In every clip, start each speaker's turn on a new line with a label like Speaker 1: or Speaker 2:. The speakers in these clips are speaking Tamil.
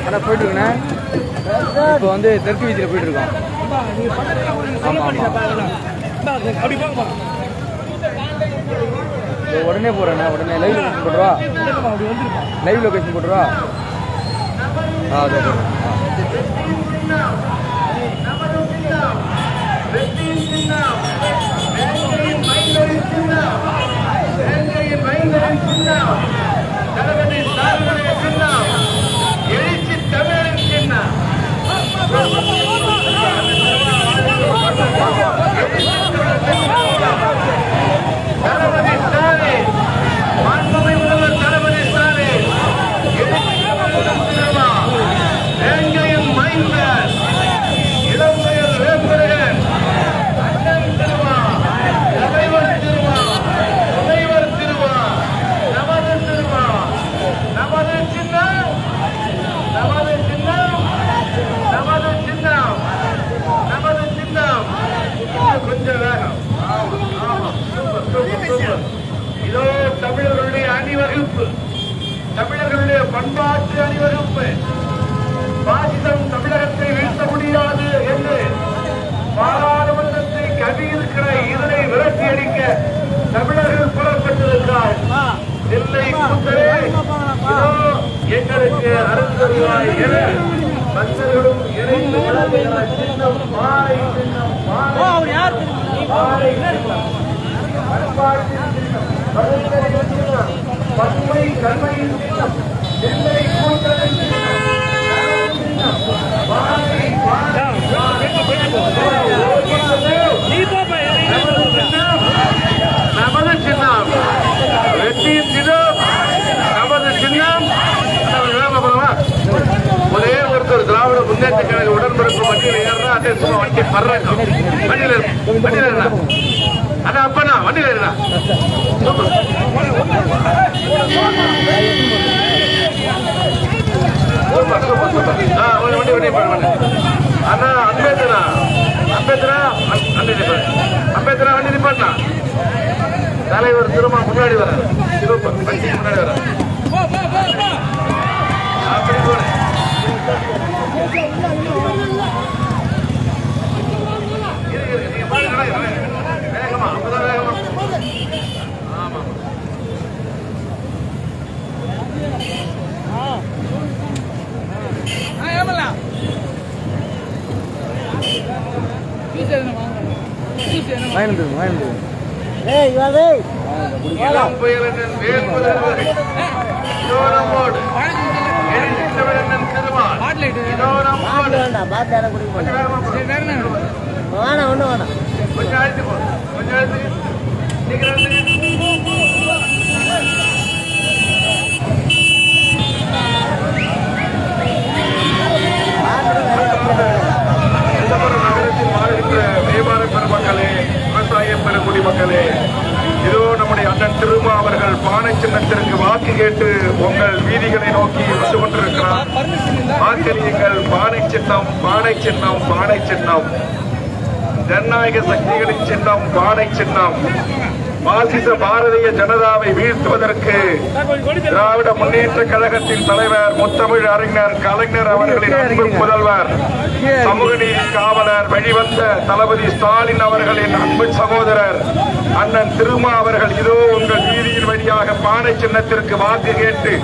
Speaker 1: அண்ணா போயிட்டு இப்போ வந்து தெற்கு வீதியில் போயிட்டு இருக்கோம். ஆமாம் ஆமாம் உடனே போகிறேண்ணே உடனே லைவ் லொக்கேஷன் போட்டுருவா லைவ் லொகேஷன் போட்டுருவா ஆ அதோ போடுறேன் ஆ
Speaker 2: நமது சின்னம் வெற்றியின் சின்னம் வேங்கையின் மைந்தரின் சின்னம் வேங்கையின் மைந்தரின் சின்னம் தளபதி சாருடைய சின்னம் எழுச்சி தமிழரின் சின்னம் தளபதி ஸ்டாலின் மாண்புமை முதல்வர் தளபதி ஸ்டாலின் எழுச்சி தமிழரின் சின்னமா வேங்கையின் மைந்தர் இளம்பெயர் வேம்புரையன் அண்ணன் திருமா தலைவர் திருமா துணைவர் திருமா நமது திருமா நமது சின்னம் நமது சின்னம் நமது சின்னம் நமது சின்னம் இன்னும் கொஞ்சம் வேகம் ஆமா, ஆமா. Super, super, super. இதோ தமிழர்களுடைய அணிவகுப்பு தமிழர்களுடைய பண்பாட்டு அணிவகுப்பு பாசிசம் தமிழகத்தை வீழ்த்த முடியாது என்று பாராளுமன்றத்தை கவியிருக்கிற இதனை விரட்டி அடிக்க தமிழர்கள் புறப்பட்டிருக்கிறார் நெல்லை கூத்தரே இதோ எங்களுக்கு அருந்தருவாய் என மன்னர்களும் இணைந்து விளங்குகிற சின்னம் மாலை சின்னம் மாலை மாலை சின்னம் பண்பாட்டின் சின்னம் பகுத்தறிவின் சின்னம் பன்மை கண்மையின் சின்னம் நெல்லை கூத்தரின் சின்னம் நலன் சின்னம் மாலை மாலை நமது சின்னம் வெற்றியின் சின்னம் நமது சின்னம் நம்ம வேகமா போலாமா? ஒரே திராவிட முன்னேற்ற கழக உடன்பிறப்பு வண்டியில் ஏறினா அதே சும்மா வண்டி பறக்கும் வண்டியில் வண்டியில் இருந்தா அண்ணா அப்பண்ணா வண்டியில் இருந்தா வண்டி வண்டி அண்ணா அம்பேத்கரா. அம்பேத்கரா அண்ணன் நிப்பாட்டு அம்பேத்கரா வண்டி தலைவர் திரும்ப முன்னாடி வர சிவப்பு முன்னாடி வர அப்படி போடு இரு, இரு, நீங்க பாருங்க, வேகமா, வேகமா அப்பதான் வேகமா ஆமா
Speaker 1: வாங்கிட்டு வாங்கிட்டு
Speaker 3: ஏய் இவாதே
Speaker 2: இளம் புயலின் வேல்முதல்வர் இதோ நம்மோடு எழுச்சித்தமிழன் திருமால் இதோ நம்மோடு
Speaker 3: வேண்டாம் பார்த்து இடம் குடிக்க
Speaker 2: கொஞ்சம் வேகமா போ.
Speaker 3: வேணாம் ஒன்றும் வேணாம்
Speaker 2: கொஞ்சம் அழுத்தி போ கொஞ்சம் அழுத்தி சீக்கிரம் அழுத்தி. சிதம்பரம் நகரத்தில் வாழ்கின்ற வியாபார பெருமக்களே விவசாய பெருங்குடி மக்களே இதோ திரும்ப அவர்கள் பானை சின்னத்திற்கு வாக்கு கேட்டு உங்கள் வீதிகளை நோக்கி வந்து கொண்டிருக்கிறார். வாக்களியுங்கள் பானை சின்னம் பானை சின்னம் பானை சின்னம் ஜனநாயக சக்திகளின் சின்னம் பானை சின்னம் பாசிச பாரதிய ஜனதாவை வீழ்த்துவதற்கு திராவிட முன்னேற்ற கழகத்தின் தலைவர் முத்தமிழ் அறிஞர் கலைஞர் அவர்களின் அன்பு முதல்வர் சமூக நீதி காவலர் வெளிவந்த தளபதி ஸ்டாலின் அவர்களின் அன்பு சகோதரர் அண்ணன் திருமா அவர்கள் இதோ உங்கள் வீதியின் வழியாக பானை சின்னத்திற்கு வாக்கு கேட்டு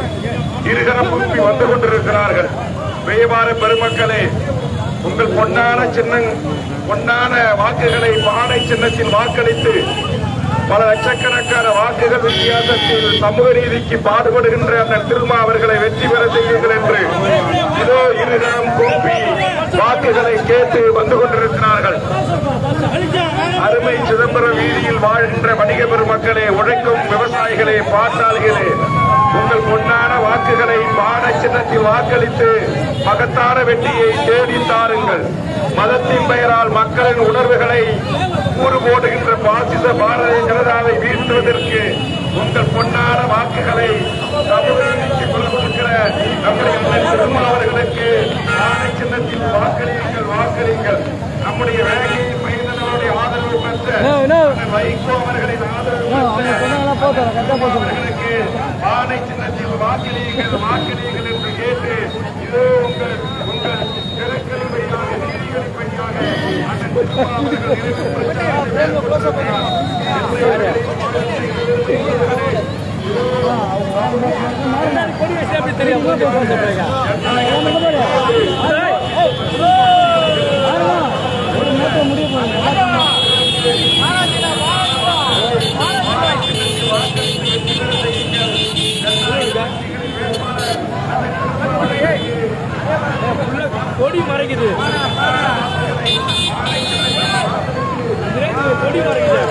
Speaker 2: இருகரம் குப்பி வந்து கொண்டிருக்கிறார்கள். வியாபார பெருமக்களே உங்கள் பொன்னான சின்னம் பொன்னான வாக்குகளை பானை சின்னத்தில் வாக்களித்து பல லட்சக்கணக்கான வாக்குகள் வித்தியாசத்தில் சமூக நீதிக்கு பாடுபடுகின்ற அந்த திருமா அவர்களை வெற்றி பெற செய்யுங்கள் என்று. இதோ இருகரம் கூப்பி வாக்குகளை கேட்டு வந்து கொண்டிருக்கிறார்கள். அருமை சிதம்பரம் வீதியில் வாழ்கின்ற வணிக பெருமக்களே உழைக்கும் விவசாயிகளே பாட்டாளிகளே தங்கள் பொன்னான வாக்குகளை பாட சின்னத்தில் வாக்களித்து மகத்தான வெற்றியை தேடி தாருங்கள். மதத்தின் பெயரால் மக்களின் உணர்வுகளை கூறு போடுகின்ற பாசிச பாரதிய ஜனதாவை வீழ்த்துவதற்கு உங்கள் பொன்னான வாக்குகளை தமிழகத்தில் நீதிக்கு கொடுத்திருக்கிற நம்முடைய திருமாவளவன்
Speaker 4: ஆணை சின்னத்தில் வாக்களியுங்கள் வாக்களியுங்கள். நம்முடைய வேலையை மைந்தனுடைய ஆதரவு பெற்ற
Speaker 1: என்ன என்ன
Speaker 4: அண்ணன் வைகோ அவர்களின் ஆதரவு அவர்களுக்கு பானை சின்னத்தில் வாக்களியுங்கள் வாக்களியுங்கள் என்று கேட்டு இதோ உங்கள் உங்கள் தெருக்கள் வழியாக வீதிகளின் வழியாக அண்ணன் திருமா
Speaker 1: கொடி மறைக்குது. கொடி மறைக்குது.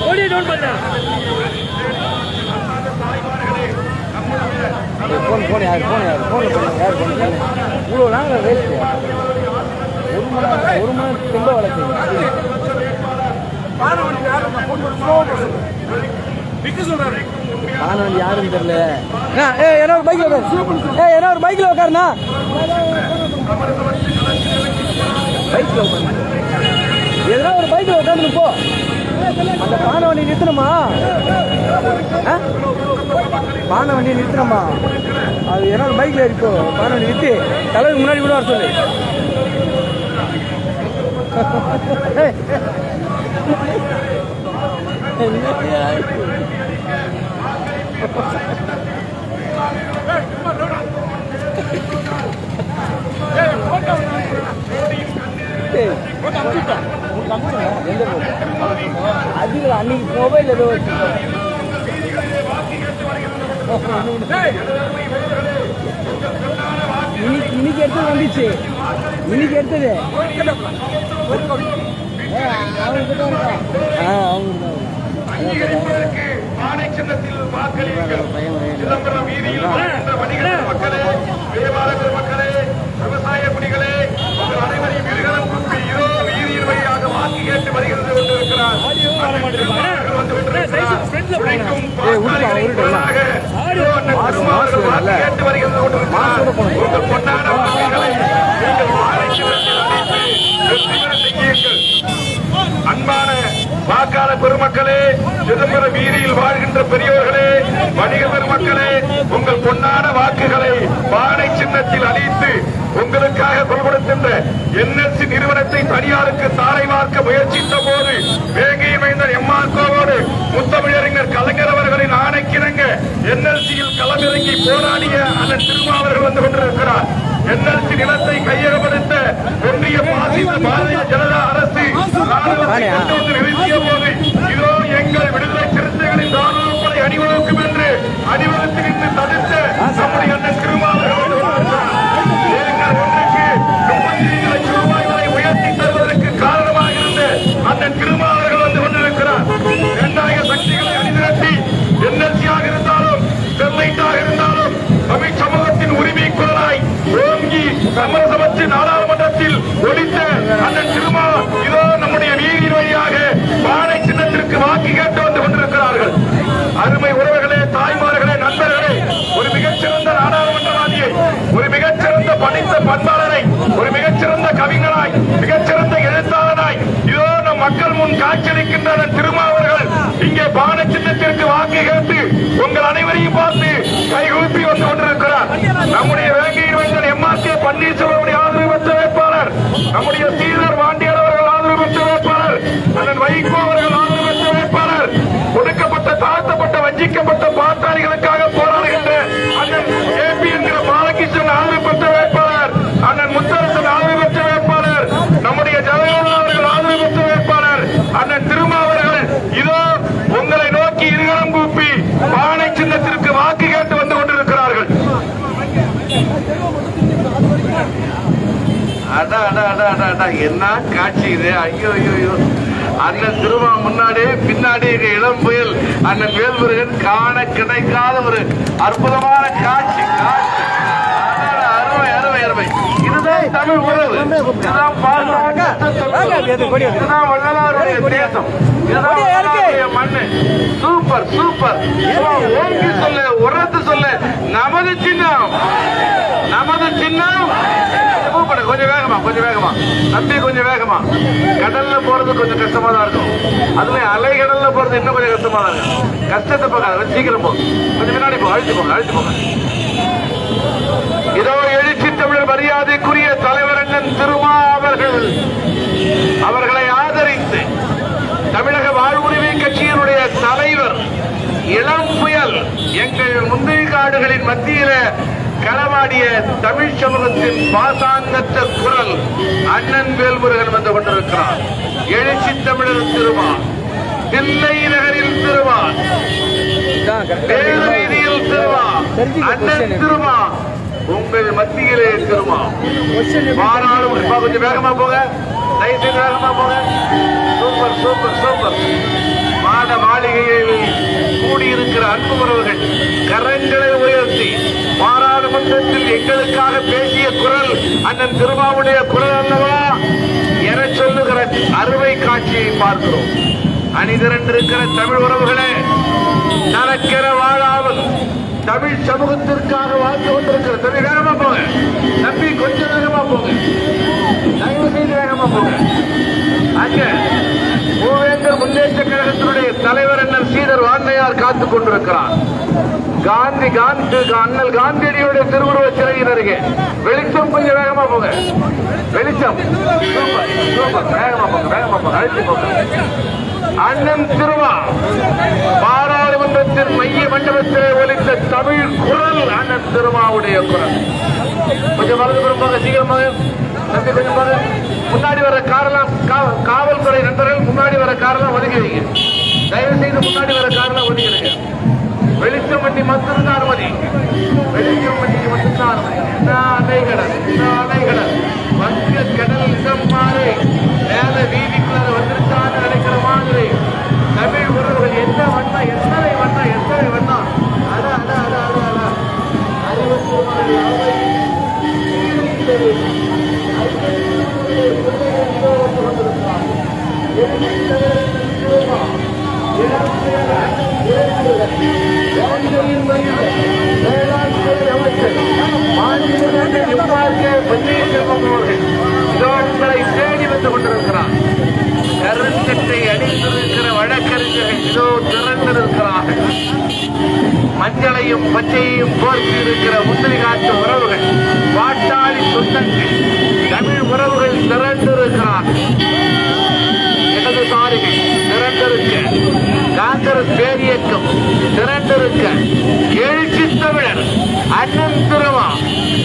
Speaker 1: கொடி டவுன் பண்ண. ஃபோன் ஃபோன் யார் ஃபோன் யார் ஃபோன் பண்ணுங்க யார் ஃபோன் பண்ணுங்க இவ்வளோ நாங்கள் வேஸ்ட் ஒரு மணி ஒரு மணி ரொம்ப ரொம்ப வளர்க்குங்க ஆனந்த் யாருன்னு தெரியல. ஏ என்ன ஒரு பைக்ல ஏ என்ன ஒரு பைக்ல உட்காருண்ணா. பைக்ல உட்காரு எதனா ஒரு பைக்ல உட்காந்து போ. அந்த பானை வண்டி நிறுத்தணுமா? ஆ? பானை வண்டி நிறுத்தணுமா? அது ஏன்னா ஒரு பைக்ல இருக்கோ பானை வண்டி நிறுத்தி. தலைவருக்கு முன்னாடி கூட வர சொல்லு. அதுல அன்னைக்கு மொபைல் ஏதோ இன்னைக்கு இன்னைக்கு எடுத்தது வந்துச்சு இன்னைக்கு எடுத்தது ஆ. அவங்க
Speaker 4: சின்னத்தில் வாக்களியுங்கள். சிதம்பரம் வீதியில் வாழ்கின்ற மக்களே வியாபாரங்கள் மக்களே விவசாய குடிகளே உங்கள் அனைவரையும் இருகரம் குப்பி இதோ வீதியின் வழியாக வாக்கு கேட்டு வருகிறது கொண்டிருக்கிறார். அண்ணன் திருமாவர்கள் வந்து கொண்டிருக்கிறார். உழைக்கும் பாட்டாளிகளின் குரலாக இதோ அண்ணன் திருமாவர்கள் வாக்கு கேட்டு வருகிறது கொண்டிருக்கிறார். உங்கள் பொன்னான வாக்குகளை நீங்கள் பானை சின்னத்தில் அளித்து வெற்றி பெற செய்யுங்கள் அன்பான வாக்காள பெருமக்களே சிதம்பரம் வீதியில் வாழ்கின்ற பெரியோர்களே வணிக பெருமக்களே உங்கள் பொன்னான வாக்குகளை பானை சின்னத்தில் அளித்து உங்களுக்காக குரல் கொடுக்கின்ற என்எல்சி நிறுவனத்தை தனியாருக்கு தாரை வார்க்க முயற்சித்த போது வேங்கை மைந்தர் எம்ஆர் கோவோடு முத்தமிழறிஞர் கலைஞர் அவர்களின் ஆணைக்கிணங்க என்எல்சியில் களமிறங்கி போராடிய அண்ணன் திருமாவர்கள் வந்து கொண்டிருக்கிறார். என்எல்சி நிலத்தை கையகப்படுத்த ஒன்றிய பாசித்து பாரதிய ஜனதா இதோ எங்கள் விடுதலை சிறுத்தைகளின் ராணுவப்படை அணிவகுக்கும் என்று அணிவகுத்து தடுத்த நம்முடைய அண்ணன் திருமாவர்கள் வந்து ஒன்றுக்கு முப்பத்தி லட்சம் ரூபாய் வரை உயர்த்தி தருவதற்கு காரணமாக இருந்த அண்ணன் வந்து கொண்டிருக்கிறார். இரண்டாயிர சக்திகளை அணிதிரட்டி என்எல்சியாக இருந்தாலும் ஸ்டெர்லைட்டாக இருந்தாலும் தமிழ் சமூகத்தின் உரிமை குரலாய் ஓங்கி சமரசமற்று நாடாளுமன்றத்தில் ஒழித்த அண்ணன் திருமா இதோ நம்முடைய வழியாக பானை சின்னத்திற்கு வாக்கு கேட்டு வந்து கொண்டிருக்கிறார்கள். அருமை உறவுகளே தாய்மார்களே நண்பர்களே ஒரு மிகச்சிறந்த நாடாளுமன்றவாதியை ஒரு மிகச்சிறந்த படித்த பண்பாளரை ஒரு மிகச்சிறந்த கவிஞனாய் மிகச்சிறந்த எழுத்தாளனாய் இதோ நம் மக்கள் முன் காட்சியளிக்கின்ற திருமாவர்கள் இங்கே பானை சின்னத்திற்கு வாக்கு கேட்டு உங்கள் அனைவரையும் பார்த்து
Speaker 2: அடா என்ன காட்சி இது? ஐயோ ஐயோ ஐயோ. அண்ணன் திருமா முன்னாடி பின்னாடி இளம் புயல். அண்ணன் வேல்முருகன் காண கிடைக்காத ஒரு அற்புதமான காட்சி காட்சி. அருமை அருமை அருமை. இதுதான் தமிழ் உறவு. இதுதான். இதுதான் வள்ளலாருடைய தேசம். இதுதான் மண்ணு. Super super. ஓங்கி சொல்ல உரத்து சொல்ல. நமது சின்னம். நமது சின்னம். வேகமா கொஞ்சம் வேகமா. தம்பி கொஞ்சம் வேகமா. கடல்ல போறது கொஞ்சம் கஷ்டமா தான் இருக்கும். அதுல அலை கடல்ல போறது இன்னும் கொஞ்சம் கஷ்டமா தான் இருக்கும். கஷ்டத்தை பார்க்காத சீக்கிரம் போ. கொஞ்சம் முன்னாடி போ அழிச்சு போங்க அழிச்சு போங்க. இதோ எழுச்சி தமிழர் மரியாதைக்குரிய தலைவர் அண்ணன் திருமா அவர்கள் அவர்களை ஆதரித்து தமிழக வாழ்வுரிமை கட்சியினுடைய தலைவர் இளம் புயல் எங்கள் முந்தைய காடுகளின் மத்தியில களமாடிய தமிழ் சமூகத்தின் பாசாங்கத்த குரல் அண்ணன் வேல்முருகன் வந்து கொண்டிருக்கிறார் எழுச்சி தமிழர் திருமா தில்லை நகரில் திருவான்
Speaker 1: பேரீதியில் correct.
Speaker 2: திருமா அண்ணன்
Speaker 1: question.
Speaker 2: திருமா உங்கள் மத்தியிலே திருமா
Speaker 1: Question
Speaker 2: கொஞ்சம் வேகமா போக தயவுசெய்து வேகமா போக சூப்பர் சூப்பர் சூப்பர் மாத மாளிகையில் கூடியிருக்கிற அன்பு உறவுகள் கரங்களை உயர்த்தி பாராளுமன்றத்தில் எங்களுக்காக பேசிய குரல் அண்ணன் திருமாவுடைய குரல் அல்லவா? என சொல்லுகிற அறுவை காட்சியை பார்க்கிறோம். அணிதிரண்டிருக்கிற தமிழ் உறவுகளே நடக்கிற வாழாமல் தமிழ் சமூகத்திற்காக வாழ்ந்து கொண்டிருக்கிற தமிழ் வேகமா போங்க. தம்பி கொஞ்சம் வேகமா போங்க. தயவு செய்து வேகமா போங்க. அங்க மூவேந்தர் முன்னேற்ற கழகத்தினுடைய தலைவர் அண்ணன் சீதர் வாண்டையார் காத்துக் கொண்டிருக்கிறார். காந்தி காந்தி அண்ணல் காந்தியடியுடைய திருவுருவ சிலையின் அருகே. வெளிச்சம் கொஞ்சம் வேகமா போங்க. வெளிச்சம். வேகமா போங்க வேகமா போங்க. அழைத்து போங்க. அண்ணன் திருமா பாராளுமன்றத்தின் மைய மண்டபத்திலே ஒலித்த தமிழ் குரல் அண்ணன் திருமாவுடைய குரல். கொஞ்சம் வலது புறம் போங்க. தம்பி கொஞ்சம் பாரு. முன்னாடி வர காரெல்லாம் காவல்துறை நண்பர்கள் முன்னாடி வர காரெல்லாம் ஒதுக்கி வைங்க தயவு செய்து முன்னாடி வர காரெல்லாம் ஒதுக்கிறீங்க வெளிச்சம் வண்டி மட்டும்தான் அனுமதி. வெளிச்சம் வண்டிக்கு மட்டும்தான் அனுமதி. என்ன அலைகடல் என்ன அலைகடல் வங்க கடல் இடம் மாறி மேல வீதிக்குள்ள வந்திருக்கான்னு நினைக்கிற மாதிரி. தமிழ் உறவுகள் என்ன வண்ணா எத்தனை வண்ணா எத்தனை வண்ணா அட அட அட அட அட. அறிவுக்கு உங்களை அணிந்திருக்கிற வழக்கறிஞர்கள் இதோ திறந்திருக்கிறார்கள் மஞ்சளையும் பச்சையையும் போர்த்தி இருக்கிற முந்திரி காட்டு உறவுகள் பாட்டாளி சொந்தங்கள். தமிழ் உறவுகள் திரண்டிருக்கிறார்கள் இடதுசாரிகள் திரண்டிருக்க காங்கிரஸ் பேரியக்கம் திரண்டிருக்க எழுச்சி தமிழர் அண்ணன் திருவா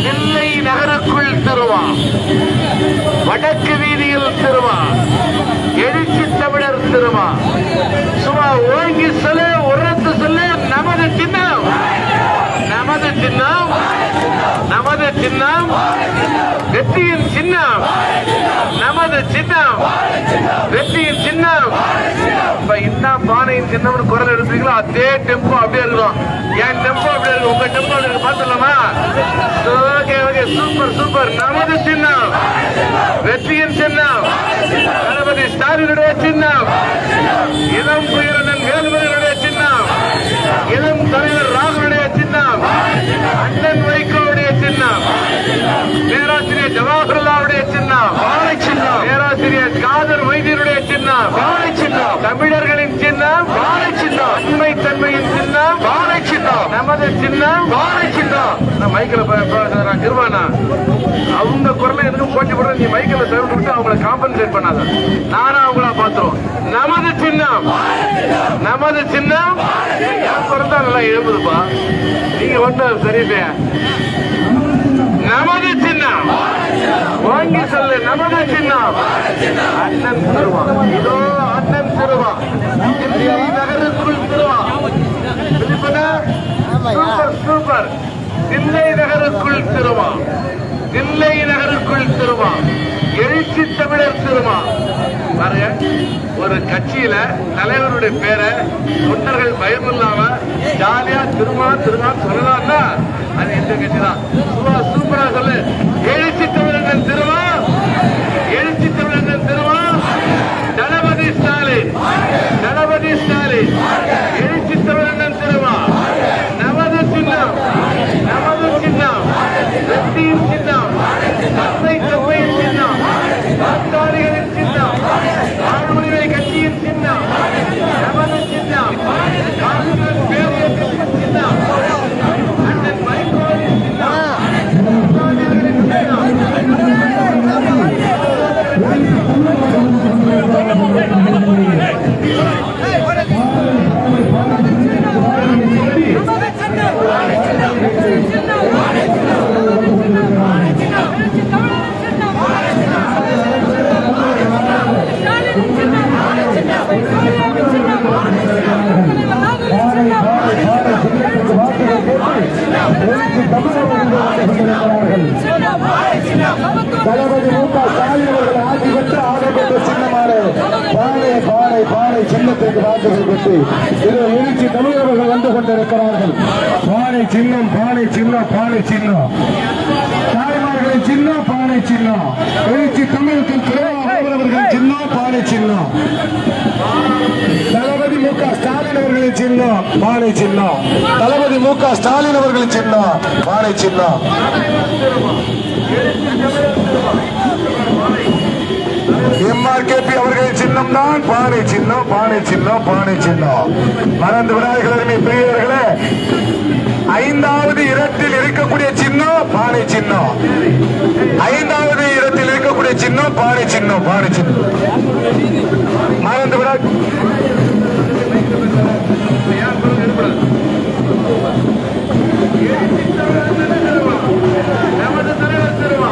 Speaker 2: நெல்லை நகருக்குள் திருவா வடக்கு வீதியில் திருவா எழுச்சி தமிழர் திருவா சும்மா ஓங்கி சொல்ல உரத்து சொல்ல நமது சின்னம். நமது சின்னம் நமது சின்னம் வெற்றியின் சின்னம் நமது சின்னம் வெற்றியின் சின்னம். இப்ப இந்த பானையின் சின்னம்னு குரல் எடுப்பீங்களோ அதே டெம்போ அப்படியே இருக்கும். என் டெம்போ அப்படியே இருக்கும்? உங்க டெம்போ அப்படி ஓகே ஓகே சூப்பர் சூப்பர் நமது சின்னம் வெற்றியின் சின்னம் தளபதி ஸ்டாலினுடைய சின்னம் இளம் புயலன் வேலுமணியுடைய சின்னம் இளம் தலைவர் ராகுலுடைய சின்னம். அண்ணன் வைகோவுடைய சின்னம். பேராசிரியர் ஜவஹர்லாவுடைய சின்னம் வாழை சின்னம் பேராசிரியர் காதர் வைத்தியருடைய சின்னம். வாழை சின்னம். தமிழர்களின் சின்னம். வாழை சின்னம். உண்மை தன்மையின் சின்னம். வாழை சின்னம். நமது சின்னம். வாழை சின்னம். நான் மைக்கில் நிர்வாணா. அவங்க குரலை எதுக்கும் போட்டி போட நீ மைக்கில் தவிர்த்து விட்டு அவங்கள காம்பன்சேட் பண்ணாத. நானா அவங்கள பார்த்துருவோம். நமது சின்னம். நமது சின்னம். பிறந்தா நல்லா எழுப்புதுப்பா நீங்க ஒன்றும் சரியில்லையா. நமது சின்னம். வாங்கி சொல்லு நமது சின்னம். அண்ணன் திருவா இதோ அண்ணன் திருவா தில்லி நகருக்குள் திருவா சூப்பர் சூப்பர். தில்லை நகருக்குள் திருவா தில்லை நகருக்குள் திருவா எழுச்சி தமிழர் திருவா பாருங்க ஒரு கட்சியில தலைவருடைய பேரை தொண்டர்கள் பயம் இல்லாம ஜாலியா திருமா திருமா சொல்லலாம்னா அது எந்த கட்சி தான் சூப்பரா சொல்லு எழுச்சி
Speaker 5: பானை சின்னத்திற்கு வாக்குகள் பெற்று இது எழுச்சி தமிழர்கள் வந்து கொண்டிருக்கிறார்கள் பானை சின்னம் பானை சின்னம் பானை சின்னம் தாய்மார்களின் சின்னம் பானை சின்னம் எழுச்சி தமிழகத்தில் திருவாரூர் சின்னம் பானை சின்னம் தளபதி மு க ஸ்டாலின் அவர்களின் சின்னம் பானை சின்னம் தளபதி மு க ஸ்டாலின் அவர்களின் சின்னம் பானை சின்னம் எம்ஆர்கேபி அவர்களின் சின்னம் தான். பானை சின்னம் பானை சின்னம் பானை சின்னம். மறந்து விநாயகர் பெரியவர்களே. பிரியர்களே ஐந்தாவது இடத்தில் இருக்கக்கூடிய சின்னம் பானை சின்னம். ஐந்தாவது இடத்தில் இருக்கக்கூடிய சின்னம் பானை சின்னம் பானை சின்னம். மறந்து விட
Speaker 2: நமது தலைவர் திருமா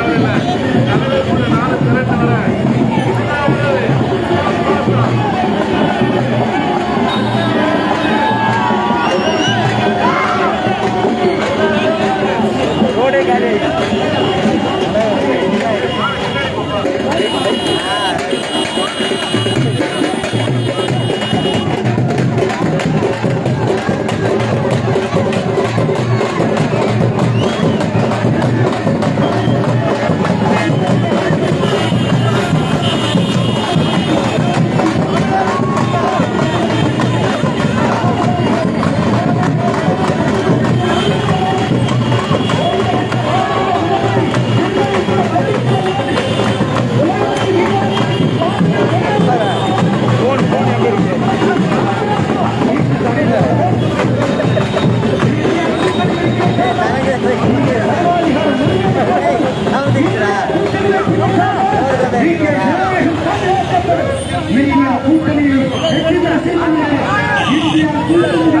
Speaker 2: இந்தியா கூட்டணியில் இந்தியா கூட்டணியில்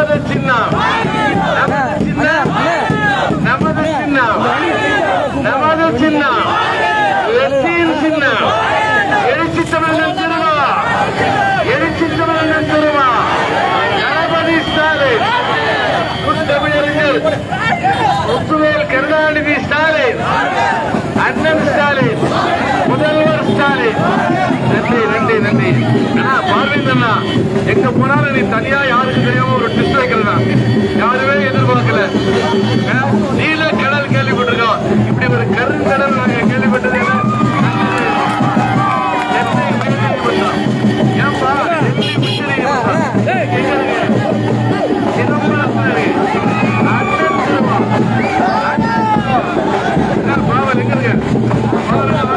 Speaker 2: நமது சின்னம். நமது சின்னம். நமது சின்னம். நமது சின்னம். வெற்றியின் சின்னம் எழுச்சி தமிழன் திருமா எழுச்சி தமிழன் திருமா தளபதி ஸ்டாலின். தமிழறிஞர் முத்துவேல் கருணாநிதி ஸ்டாலின். அண்ணன் ஸ்டாலின். முதல்வர் ஸ்டாலின். நன்றி நன்றி நன்றி. அண்ணா பார்வைந்தண்ணா எங்க போனாலும் நீ தனியா யாருக்கு தெரியாம ஒரு ட்விஸ்ட் வைக்கிறதா யாருமே எதிர்பார்க்கல. நீல கடல் கேள்விப்பட்டிருக்கோம். இப்படி ஒரு கருங்கடல் நாங்க கேள்விப்பட்டது
Speaker 4: Come on, come on.